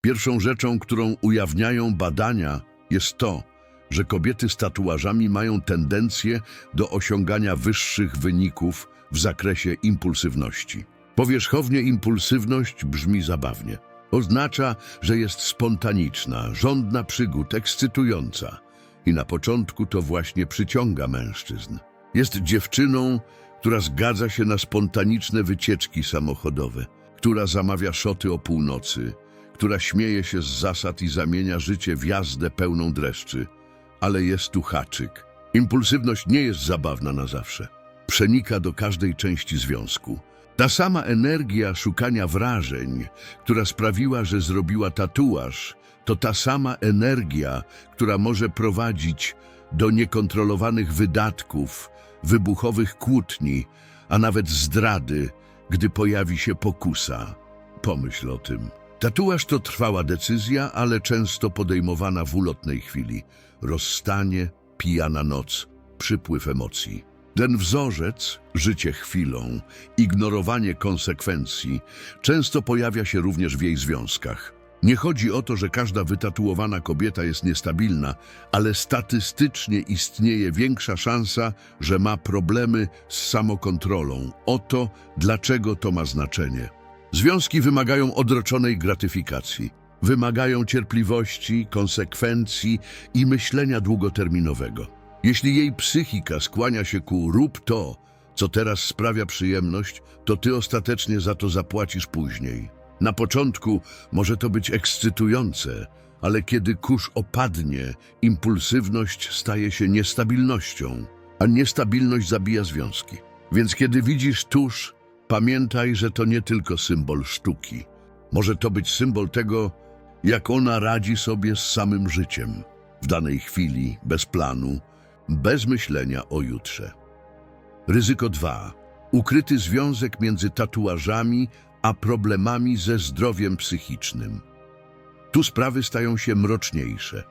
Pierwszą rzeczą, którą ujawniają badania, jest to, że kobiety z tatuażami mają tendencję do osiągania wyższych wyników w zakresie impulsywności. Powierzchownie impulsywność brzmi zabawnie. Oznacza, że jest spontaniczna, żądna przygód, ekscytująca. I na początku to właśnie przyciąga mężczyzn. Jest dziewczyną, która zgadza się na spontaniczne wycieczki samochodowe, która zamawia szoty o północy, która śmieje się z zasad i zamienia życie w jazdę pełną dreszczy. Ale jest tu haczyk. Impulsywność nie jest zabawna na zawsze. Przenika do każdej części związku. Ta sama energia szukania wrażeń, która sprawiła, że zrobiła tatuaż, to ta sama energia, która może prowadzić do niekontrolowanych wydatków, wybuchowych kłótni, a nawet zdrady, gdy pojawi się pokusa. Pomyśl o tym. Tatuaż to trwała decyzja, ale często podejmowana w ulotnej chwili. Rozstanie, pijana noc, przypływ emocji. Ten wzorzec, życie chwilą, ignorowanie konsekwencji, często pojawia się również w jej związkach. Nie chodzi o to, że każda wytatuowana kobieta jest niestabilna, ale statystycznie istnieje większa szansa, że ma problemy z samokontrolą. Oto dlaczego to ma znaczenie. Związki wymagają odroczonej gratyfikacji, wymagają cierpliwości, konsekwencji i myślenia długoterminowego. Jeśli jej psychika skłania się ku rób to, co teraz sprawia przyjemność, to ty ostatecznie za to zapłacisz później. Na początku może to być ekscytujące, ale kiedy kurz opadnie, impulsywność staje się niestabilnością, a niestabilność zabija związki. Więc kiedy widzisz tusz, pamiętaj, że to nie tylko symbol sztuki. Może to być symbol tego, jak ona radzi sobie z samym życiem, w danej chwili, bez planu, bez myślenia o jutrze. Ryzyko 2. Ukryty związek między tatuażami a problemami ze zdrowiem psychicznym. Tu sprawy stają się mroczniejsze.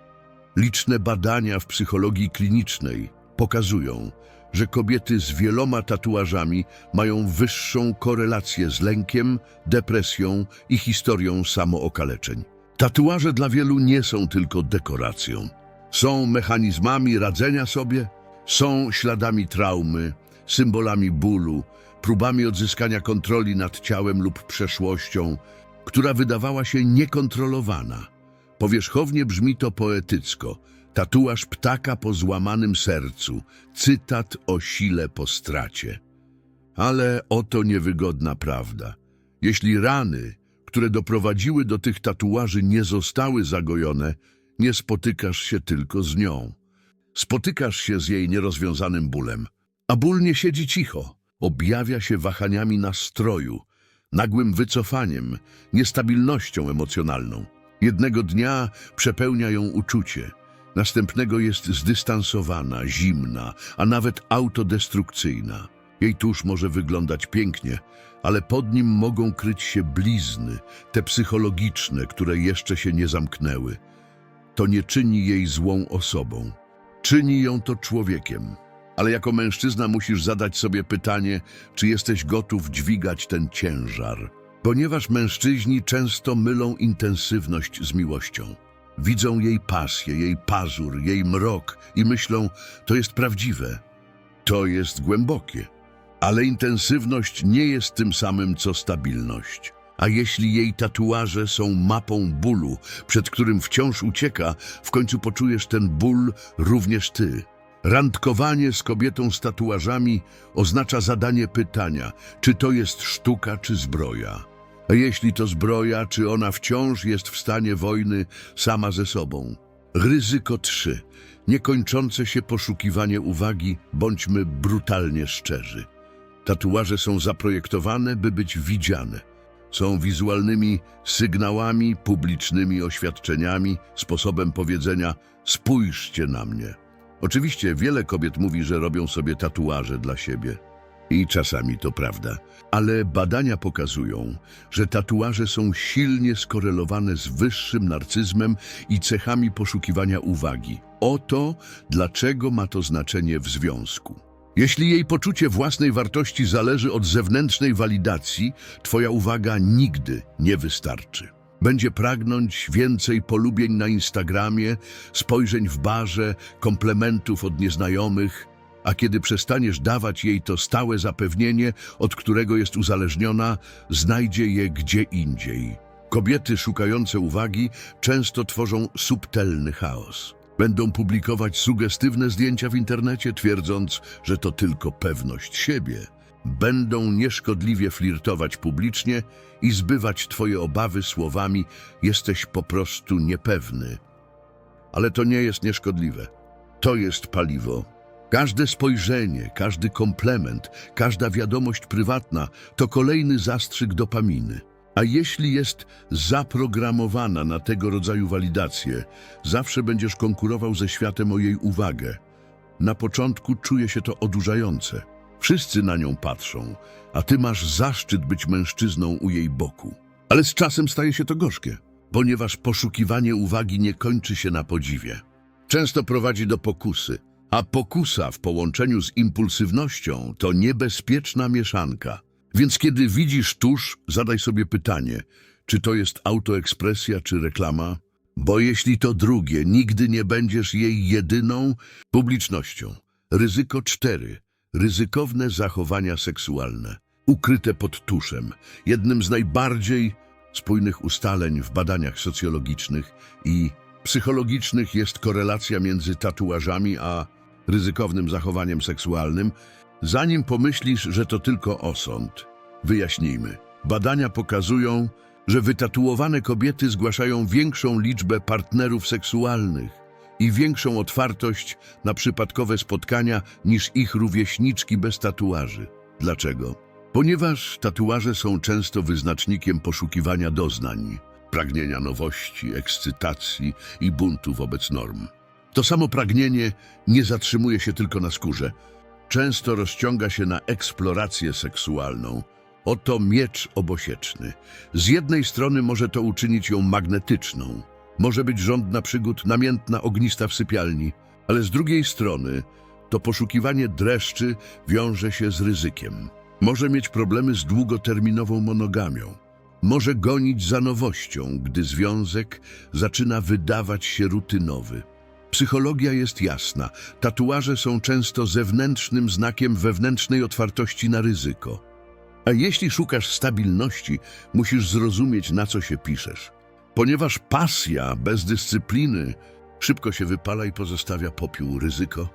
Liczne badania w psychologii klinicznej pokazują, że kobiety z wieloma tatuażami mają wyższą korelację z lękiem, depresją i historią samookaleczeń. Tatuaże dla wielu nie są tylko dekoracją. Są mechanizmami radzenia sobie, są śladami traumy, symbolami bólu, próbami odzyskania kontroli nad ciałem lub przeszłością, która wydawała się niekontrolowana. Powierzchownie brzmi to poetycko. Tatuaż ptaka po złamanym sercu, cytat o sile po stracie. Ale oto niewygodna prawda. Jeśli rany, które doprowadziły do tych tatuaży, nie zostały zagojone, nie spotykasz się tylko z nią. Spotykasz się z jej nierozwiązanym bólem. A ból nie siedzi cicho. Objawia się wahaniami nastroju, nagłym wycofaniem, niestabilnością emocjonalną. Jednego dnia przepełnia ją uczucie, następnego jest zdystansowana, zimna, a nawet autodestrukcyjna. Jej tusz może wyglądać pięknie, ale pod nim mogą kryć się blizny, te psychologiczne, które jeszcze się nie zamknęły. To nie czyni jej złą osobą. Czyni ją to człowiekiem. Ale jako mężczyzna musisz zadać sobie pytanie, czy jesteś gotów dźwigać ten ciężar. Ponieważ mężczyźni często mylą intensywność z miłością. Widzą jej pasję, jej pazur, jej mrok i myślą, to jest prawdziwe. To jest głębokie. Ale intensywność nie jest tym samym co stabilność. A jeśli jej tatuaże są mapą bólu, przed którym wciąż ucieka, w końcu poczujesz ten ból również ty. Randkowanie z kobietą z tatuażami oznacza zadanie pytania, czy to jest sztuka, czy zbroja. A jeśli to zbroja, czy ona wciąż jest w stanie wojny sama ze sobą. Ryzyko 3. Niekończące się poszukiwanie uwagi, bądźmy brutalnie szczerzy. Tatuaże są zaprojektowane, by być widziane. Są wizualnymi sygnałami, publicznymi oświadczeniami, sposobem powiedzenia spójrzcie na mnie. Oczywiście wiele kobiet mówi, że robią sobie tatuaże dla siebie. I czasami to prawda. Ale badania pokazują, że tatuaże są silnie skorelowane z wyższym narcyzmem i cechami poszukiwania uwagi. Oto dlaczego ma to znaczenie w związku. Jeśli jej poczucie własnej wartości zależy od zewnętrznej walidacji, twoja uwaga nigdy nie wystarczy. Będzie pragnąć więcej polubień na Instagramie, spojrzeń w barze, komplementów od nieznajomych, a kiedy przestaniesz dawać jej to stałe zapewnienie, od którego jest uzależniona, znajdzie je gdzie indziej. Kobiety szukające uwagi często tworzą subtelny chaos. Będą publikować sugestywne zdjęcia w internecie, twierdząc, że to tylko pewność siebie. Będą nieszkodliwie flirtować publicznie i zbywać twoje obawy słowami jesteś po prostu niepewny. Ale to nie jest nieszkodliwe. To jest paliwo. Każde spojrzenie, każdy komplement, każda wiadomość prywatna to kolejny zastrzyk dopaminy. A jeśli jest zaprogramowana na tego rodzaju walidację, zawsze będziesz konkurował ze światem o jej uwagę. Na początku czuje się to odurzające. Wszyscy na nią patrzą, a ty masz zaszczyt być mężczyzną u jej boku. Ale z czasem staje się to gorzkie, ponieważ poszukiwanie uwagi nie kończy się na podziwie. Często prowadzi do pokusy, a pokusa w połączeniu z impulsywnością to niebezpieczna mieszanka. Więc kiedy widzisz tusz, zadaj sobie pytanie, czy to jest autoekspresja czy reklama? Bo jeśli to drugie, nigdy nie będziesz jej jedyną publicznością. Ryzyko 4. Ryzykowne zachowania seksualne. Ukryte pod tuszem. Jednym z najbardziej spójnych ustaleń w badaniach socjologicznych i psychologicznych jest korelacja między tatuażami a ryzykownym zachowaniem seksualnym. Zanim pomyślisz, że to tylko osąd, wyjaśnijmy. Badania pokazują, że wytatuowane kobiety zgłaszają większą liczbę partnerów seksualnych i większą otwartość na przypadkowe spotkania niż ich rówieśniczki bez tatuaży. Dlaczego? Ponieważ tatuaże są często wyznacznikiem poszukiwania doznań, pragnienia nowości, ekscytacji i buntu wobec norm. To samo pragnienie nie zatrzymuje się tylko na skórze. Często rozciąga się na eksplorację seksualną. Oto miecz obosieczny. Z jednej strony może to uczynić ją magnetyczną. Może być żądna przygód, namiętna, ognista w sypialni. Ale z drugiej strony to poszukiwanie dreszczy wiąże się z ryzykiem. Może mieć problemy z długoterminową monogamią. Może gonić za nowością, gdy związek zaczyna wydawać się rutynowy. Psychologia jest jasna. Tatuaże są często zewnętrznym znakiem wewnętrznej otwartości na ryzyko. A jeśli szukasz stabilności, musisz zrozumieć, na co się piszesz. Ponieważ pasja bez dyscypliny szybko się wypala i pozostawia popiół ryzyko.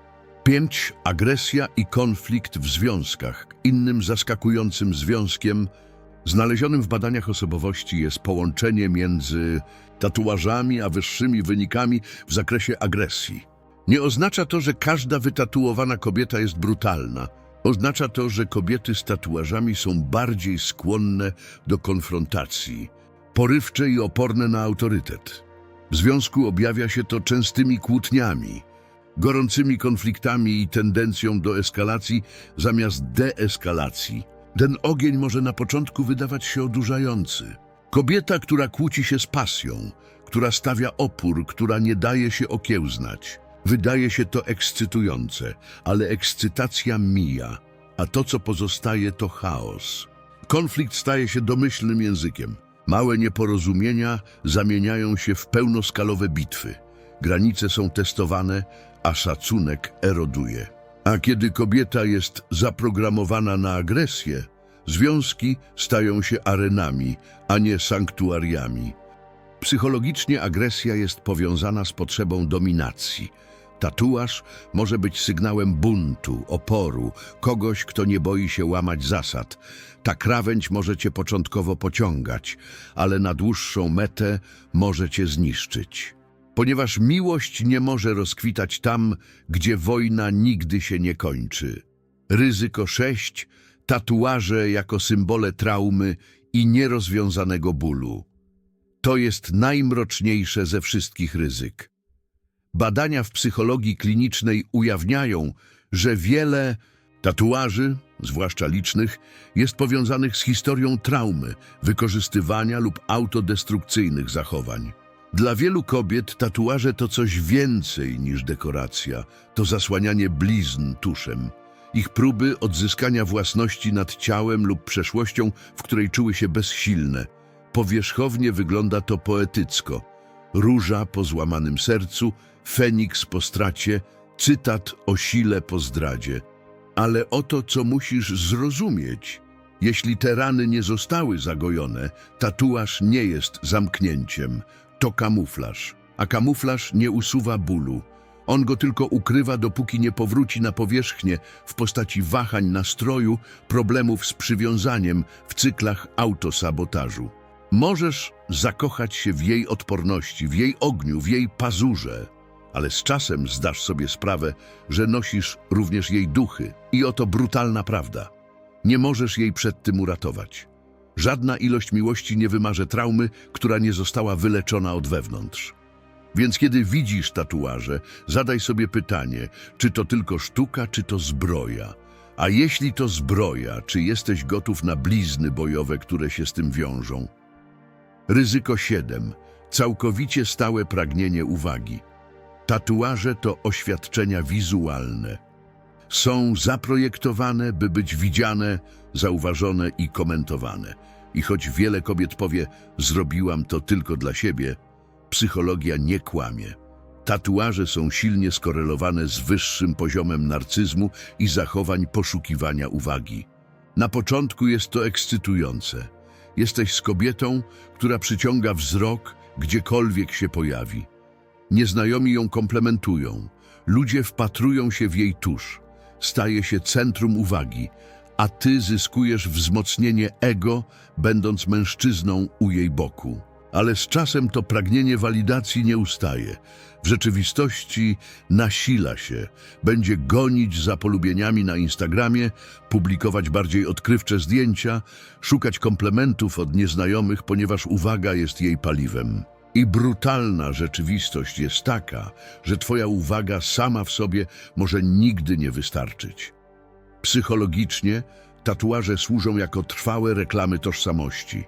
5. Agresja i konflikt w związkach. Innym zaskakującym związkiem znalezionym w badaniach osobowości jest połączenie między tatuażami a wyższymi wynikami w zakresie agresji. Nie oznacza to, że każda wytatuowana kobieta jest brutalna. Oznacza to, że kobiety z tatuażami są bardziej skłonne do konfrontacji, porywcze i oporne na autorytet. W związku objawia się to częstymi kłótniami, gorącymi konfliktami i tendencją do eskalacji zamiast deeskalacji. Ten ogień może na początku wydawać się odurzający. Kobieta, która kłóci się z pasją, która stawia opór, która nie daje się okiełznać. Wydaje się to ekscytujące, ale ekscytacja mija, a to, co pozostaje, to chaos. Konflikt staje się domyślnym językiem. Małe nieporozumienia zamieniają się w pełnoskalowe bitwy. Granice są testowane, a szacunek eroduje. A kiedy kobieta jest zaprogramowana na agresję, związki stają się arenami, a nie sanktuariami. Psychologicznie agresja jest powiązana z potrzebą dominacji. Tatuaż może być sygnałem buntu, oporu, kogoś, kto nie boi się łamać zasad. Ta krawędź może cię początkowo pociągać, ale na dłuższą metę może cię zniszczyć. Ponieważ miłość nie może rozkwitać tam, gdzie wojna nigdy się nie kończy. Ryzyko 6. Tatuaże jako symbole traumy i nierozwiązanego bólu. To jest najmroczniejsze ze wszystkich ryzyk. Badania w psychologii klinicznej ujawniają, że wiele tatuaży, zwłaszcza licznych, jest powiązanych z historią traumy, wykorzystywania lub autodestrukcyjnych zachowań. Dla wielu kobiet tatuaże to coś więcej niż dekoracja, to zasłanianie blizn tuszem. Ich próby odzyskania własności nad ciałem lub przeszłością, w której czuły się bezsilne. Powierzchownie wygląda to poetycko. Róża po złamanym sercu, feniks po stracie, cytat o sile po zdradzie. Ale oto co musisz zrozumieć. Jeśli te rany nie zostały zagojone, tatuaż nie jest zamknięciem. To kamuflaż. A kamuflaż nie usuwa bólu. On go tylko ukrywa, dopóki nie powróci na powierzchnię w postaci wahań nastroju, problemów z przywiązaniem w cyklach autosabotażu. Możesz zakochać się w jej odporności, w jej ogniu, w jej pazurze, ale z czasem zdasz sobie sprawę, że nosisz również jej duchy. I oto brutalna prawda. Nie możesz jej przed tym uratować. Żadna ilość miłości nie wymarze traumy, która nie została wyleczona od wewnątrz. Więc kiedy widzisz tatuaże, zadaj sobie pytanie, czy to tylko sztuka, czy to zbroja. A jeśli to zbroja, czy jesteś gotów na blizny bojowe, które się z tym wiążą? Ryzyko 7. Całkowicie stałe pragnienie uwagi. Tatuaże to oświadczenia wizualne. Są zaprojektowane, by być widziane, zauważone i komentowane. I choć wiele kobiet powie, zrobiłam to tylko dla siebie, psychologia nie kłamie. Tatuaże są silnie skorelowane z wyższym poziomem narcyzmu i zachowań poszukiwania uwagi. Na początku jest to ekscytujące. Jesteś z kobietą, która przyciąga wzrok, gdziekolwiek się pojawi. Nieznajomi ją komplementują. Ludzie wpatrują się w jej tusz. Staje się centrum uwagi, a ty zyskujesz wzmocnienie ego, będąc mężczyzną u jej boku. Ale z czasem to pragnienie walidacji nie ustaje. W rzeczywistości nasila się, będzie gonić za polubieniami na Instagramie, publikować bardziej odkrywcze zdjęcia, szukać komplementów od nieznajomych, ponieważ uwaga jest jej paliwem. I brutalna rzeczywistość jest taka, że twoja uwaga sama w sobie może nigdy nie wystarczyć. Psychologicznie tatuaże służą jako trwałe reklamy tożsamości.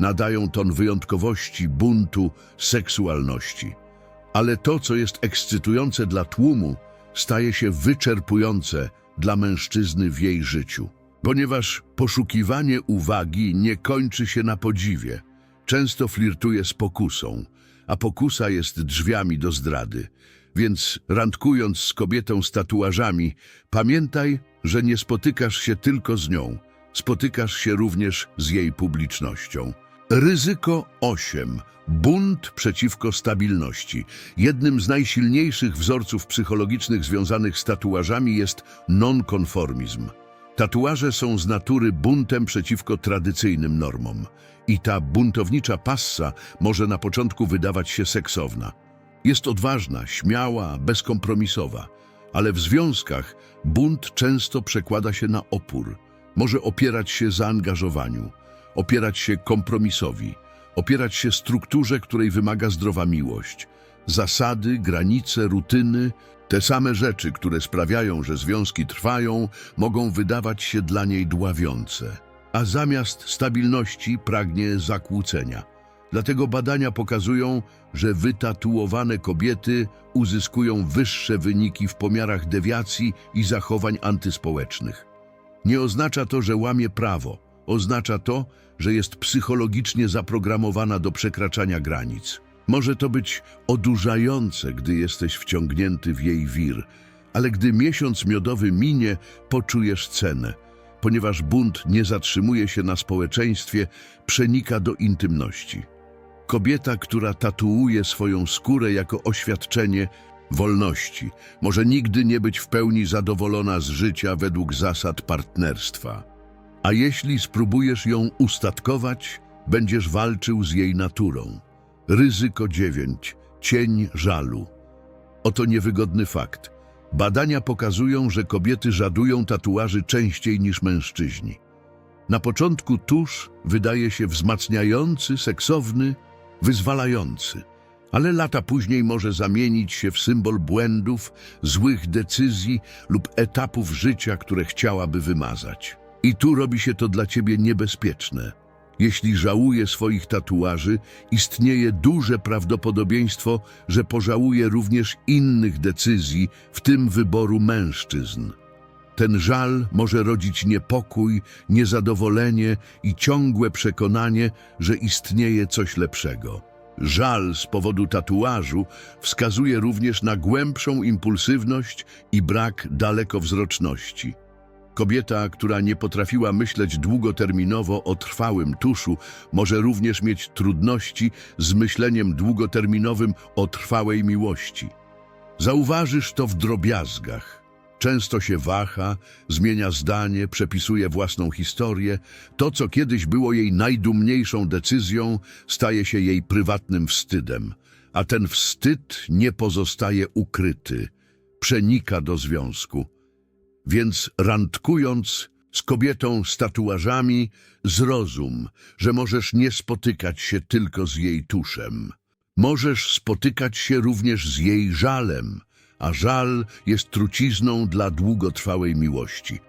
Nadają ton wyjątkowości, buntu, seksualności. Ale to, co jest ekscytujące dla tłumu, staje się wyczerpujące dla mężczyzny w jej życiu. Ponieważ poszukiwanie uwagi nie kończy się na podziwie. Często flirtuje z pokusą, a pokusa jest drzwiami do zdrady. Więc randkując z kobietą z tatuażami, pamiętaj, że nie spotykasz się tylko z nią, spotykasz się również z jej publicznością. Ryzyko 8. Bunt przeciwko stabilności. Jednym z najsilniejszych wzorców psychologicznych związanych z tatuażami jest nonkonformizm. Tatuaże są z natury buntem przeciwko tradycyjnym normom. I ta buntownicza passa może na początku wydawać się seksowna. Jest odważna, śmiała, bezkompromisowa, ale w związkach bunt często przekłada się na opór. Może opierać się zaangażowaniu, opierać się kompromisowi, opierać się strukturze, której wymaga zdrowa miłość. Zasady, granice, rutyny, te same rzeczy, które sprawiają, że związki trwają, mogą wydawać się dla niej dławiące. A zamiast stabilności pragnie zakłócenia. Dlatego badania pokazują, że wytatuowane kobiety uzyskują wyższe wyniki w pomiarach dewiacji i zachowań antyspołecznych. Nie oznacza to, że łamie prawo. Oznacza to, że jest psychologicznie zaprogramowana do przekraczania granic. Może to być odurzające, gdy jesteś wciągnięty w jej wir, ale gdy miesiąc miodowy minie, poczujesz cenę, ponieważ bunt nie zatrzymuje się na społeczeństwie, przenika do intymności. Kobieta, która tatuuje swoją skórę jako oświadczenie wolności, może nigdy nie być w pełni zadowolona z życia według zasad partnerstwa. A jeśli spróbujesz ją ustatkować, będziesz walczył z jej naturą. Ryzyko 9. Cień żalu. Oto niewygodny fakt. Badania pokazują, że kobiety żadują tatuaży częściej niż mężczyźni. Na początku tusz wydaje się wzmacniający, seksowny, wyzwalający, ale lata później może zamienić się w symbol błędów, złych decyzji lub etapów życia, które chciałaby wymazać. I tu robi się to dla ciebie niebezpieczne. Jeśli żałuje swoich tatuaży, istnieje duże prawdopodobieństwo, że pożałuje również innych decyzji, w tym wyboru mężczyzn. Ten żal może rodzić niepokój, niezadowolenie i ciągłe przekonanie, że istnieje coś lepszego. Żal z powodu tatuażu wskazuje również na głębszą impulsywność i brak dalekowzroczności. Kobieta, która nie potrafiła myśleć długoterminowo o trwałym tuszu, może również mieć trudności z myśleniem długoterminowym o trwałej miłości. Zauważysz to w drobiazgach. Często się waha, zmienia zdanie, przepisuje własną historię. To, co kiedyś było jej najdumniejszą decyzją, staje się jej prywatnym wstydem. A ten wstyd nie pozostaje ukryty, przenika do związku. Więc randkując z kobietą z tatuażami, zrozum, że możesz nie spotykać się tylko z jej tuszem. Możesz spotykać się również z jej żalem, a żal jest trucizną dla długotrwałej miłości.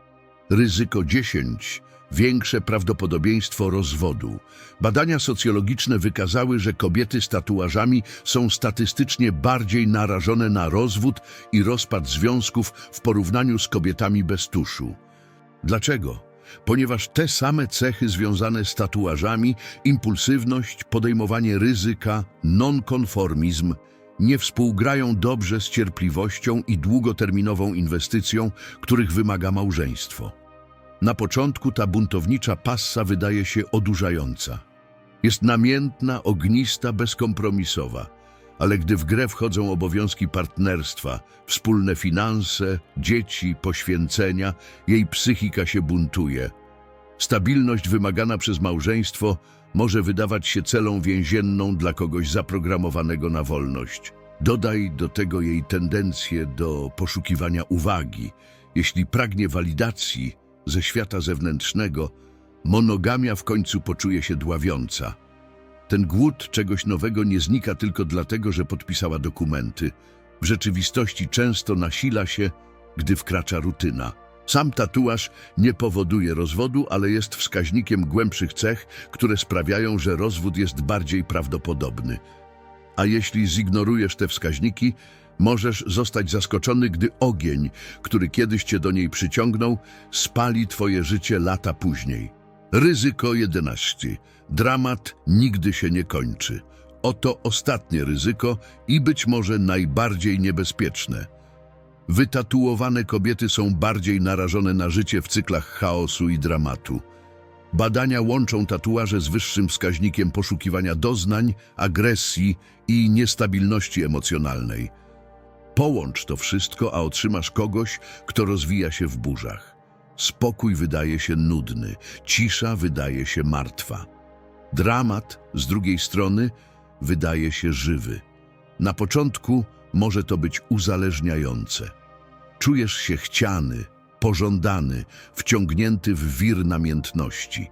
Ryzyko 10. Większe prawdopodobieństwo rozwodu. Badania socjologiczne wykazały, że kobiety z tatuażami są statystycznie bardziej narażone na rozwód i rozpad związków w porównaniu z kobietami bez tuszu. Dlaczego? Ponieważ te same cechy związane z tatuażami, impulsywność, podejmowanie ryzyka, nonkonformizm, nie współgrają dobrze z cierpliwością i długoterminową inwestycją, których wymaga małżeństwo. Na początku ta buntownicza passa wydaje się odurzająca. Jest namiętna, ognista, bezkompromisowa, ale gdy w grę wchodzą obowiązki partnerstwa, wspólne finanse, dzieci, poświęcenia, jej psychika się buntuje. Stabilność wymagana przez małżeństwo może wydawać się celą więzienną dla kogoś zaprogramowanego na wolność. Dodaj do tego jej tendencję do poszukiwania uwagi. Jeśli pragnie walidacji ze świata zewnętrznego, monogamia w końcu poczuje się dławiąca. Ten głód czegoś nowego nie znika tylko dlatego, że podpisała dokumenty. W rzeczywistości często nasila się, gdy wkracza rutyna. Sam tatuaż nie powoduje rozwodu, ale jest wskaźnikiem głębszych cech, które sprawiają, że rozwód jest bardziej prawdopodobny. A jeśli zignorujesz te wskaźniki, możesz zostać zaskoczony, gdy ogień, który kiedyś cię do niej przyciągnął, spali twoje życie lata później. Ryzyko 11. Dramat nigdy się nie kończy. Oto ostatnie ryzyko i być może najbardziej niebezpieczne. Wytatuowane kobiety są bardziej narażone na życie w cyklach chaosu i dramatu. Badania łączą tatuaże z wyższym wskaźnikiem poszukiwania doznań, agresji i niestabilności emocjonalnej. Połącz to wszystko, a otrzymasz kogoś, kto rozwija się w burzach. Spokój wydaje się nudny, cisza wydaje się martwa. Dramat, z drugiej strony, wydaje się żywy. Na początku może to być uzależniające. Czujesz się chciany, pożądany, wciągnięty w wir namiętności.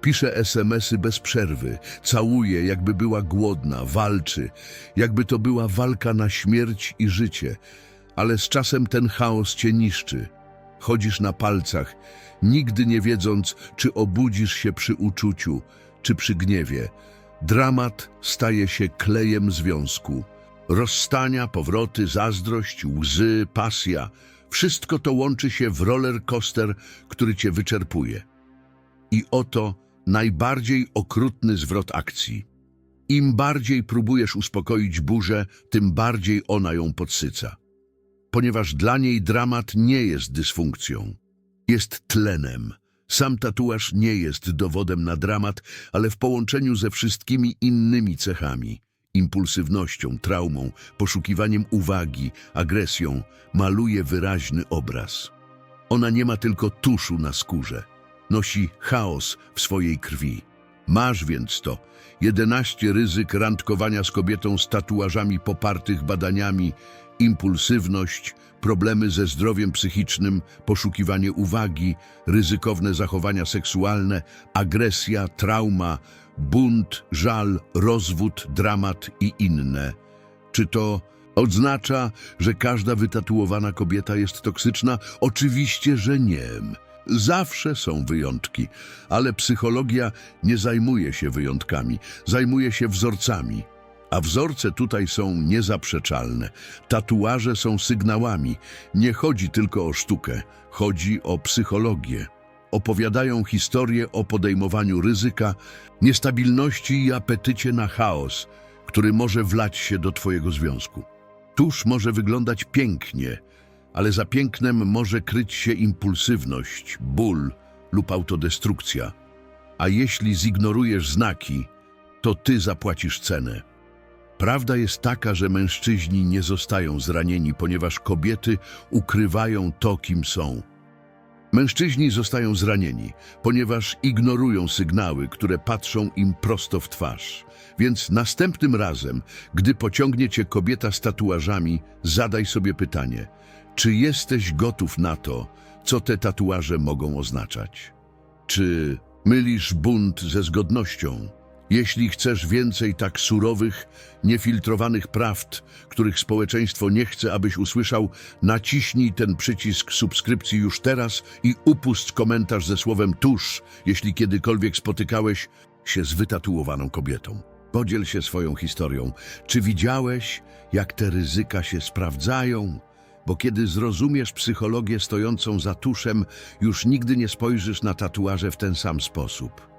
Pisze SMS-y bez przerwy, całuje, jakby była głodna, walczy, jakby to była walka na śmierć i życie, ale z czasem ten chaos cię niszczy. Chodzisz na palcach, nigdy nie wiedząc, czy obudzisz się przy uczuciu, czy przy gniewie. Dramat staje się klejem związku. Rozstania, powroty, zazdrość, łzy, pasja wszystko to łączy się w roller coaster, który cię wyczerpuje. I oto najbardziej okrutny zwrot akcji. Im bardziej próbujesz uspokoić burzę, tym bardziej ona ją podsyca. Ponieważ dla niej dramat nie jest dysfunkcją, jest tlenem. Sam tatuaż nie jest dowodem na dramat, ale w połączeniu ze wszystkimi innymi cechami impulsywnością, traumą, poszukiwaniem uwagi, agresją maluje wyraźny obraz. Ona nie ma tylko tuszu na skórze, nosi chaos w swojej krwi. Masz więc to 11 ryzyk randkowania z kobietą z tatuażami popartych badaniami, impulsywność, problemy ze zdrowiem psychicznym, poszukiwanie uwagi, ryzykowne zachowania seksualne, agresja, trauma, bunt, żal, rozwód, dramat i inne. Czy to oznacza, że każda wytatuowana kobieta jest toksyczna? Oczywiście, że nie. Zawsze są wyjątki, ale psychologia nie zajmuje się wyjątkami, zajmuje się wzorcami. A wzorce tutaj są niezaprzeczalne. Tatuaże są sygnałami. Nie chodzi tylko o sztukę, chodzi o psychologię. Opowiadają historię o podejmowaniu ryzyka, niestabilności i apetycie na chaos, który może wlać się do Twojego związku. Tusz może wyglądać pięknie, ale za pięknem może kryć się impulsywność, ból lub autodestrukcja. A jeśli zignorujesz znaki, to Ty zapłacisz cenę. Prawda jest taka, że mężczyźni nie zostają zranieni, ponieważ kobiety ukrywają to, kim są. Mężczyźni zostają zranieni, ponieważ ignorują sygnały, które patrzą im prosto w twarz. Więc następnym razem, gdy pociągnie cię kobieta z tatuażami, zadaj sobie pytanie: czy jesteś gotów na to, co te tatuaże mogą oznaczać? Czy mylisz bunt ze zgodnością? Jeśli chcesz więcej tak surowych, niefiltrowanych prawd, których społeczeństwo nie chce, abyś usłyszał, naciśnij ten przycisk subskrypcji już teraz i upuść komentarz ze słowem tuż, jeśli kiedykolwiek spotykałeś się z wytatuowaną kobietą. Podziel się swoją historią. Czy widziałeś, jak te ryzyka się sprawdzają? Bo kiedy zrozumiesz psychologię stojącą za tuszem, już nigdy nie spojrzysz na tatuaże w ten sam sposób.